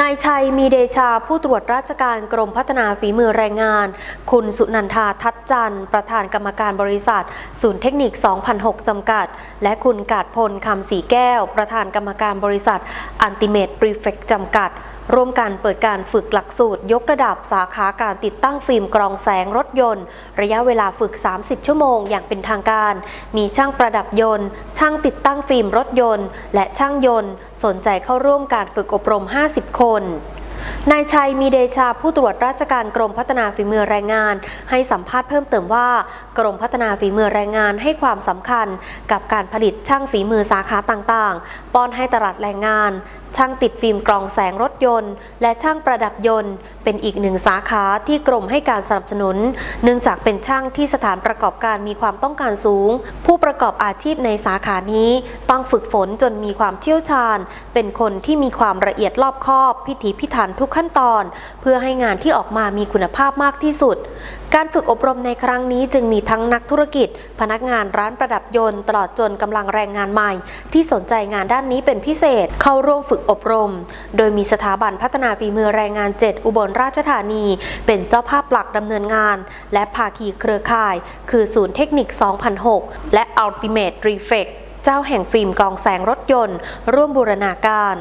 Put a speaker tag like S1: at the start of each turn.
S1: นายชัยมีเดชาผู้ตรวจราชการกรมพัฒนาฝีมือแรงงาน คุณสุนันทาทัตจันทร์ ประธานกรรมการบริษัท ศูนย์เทคนิค 2006 จำกัด และคุณกาดพลคำสีแก้ว ประธานกรรมการบริษัทอันติเมตปรีเฟกจำกัดร่วมกันเปิดการฝึกหลักสูตร ยกระดับสาขาการติดตั้งฟิล์มกรองแสงรถยนต์ ระยะเวลาฝึก 30 ชั่วโมงอย่างเป็นทางการ มีช่างประดับยนต์ ช่างติดตั้งฟิล์มรถยนต์ และช่างยนต์ สนใจเข้าร่วมการฝึกอบรม 50 คนนายชัยมีเดชาผู้ตรวจราชการกรมพัฒนาฝีมือแรงงาน ให้สัมภาษณ์เพิ่มเติมว่า กรมพัฒนาฝีมือแรงงานให้ความสำคัญ กับการผลิตช่างฝีมือสาขาต่างๆ ป้อนให้ตลาดแรงงาน ช่างติดฟิล์มกรองแสงรถยนต์ และช่างประดับยนต์ เป็นอีกหนึ่งสาขาที่กรมให้การสนับสนุน เนื่องจากเป็นช่างที่สถานประกอบการมีความต้องการสูง ผู้ประกอบอาชีพในสาขานี้ต้องฝึกฝนจนมีความเชี่ยวชาญ เป็นคนที่มีความละเอียดรอบคอบ พิถีพิถันทุกขั้นตอน เพื่อให้งานที่ออกมามีคุณภาพมากที่สุด การฝึกอบรมในครั้งนี้จึงมีทั้งนักธุรกิจ พนักงานร้านประดับยนต์ ตลอดจนกำลังแรงงานใหม่ ที่สนใจงานด้านนี้เป็นพิเศษเข้าร่วมฝึกอบรม โดยมีสถาบันพัฒนาฝีมือแรงงาน 7 อุบลราชธานี เป็นเจ้าภาพหลักดำเนินงาน และภาคีเครือข่าย คือศูนย์เทคนิค 2006 และ Ultimate Reflect เจ้าแห่งฟิล์มกองแสงรถยนต์ ร่วมบูรณาการ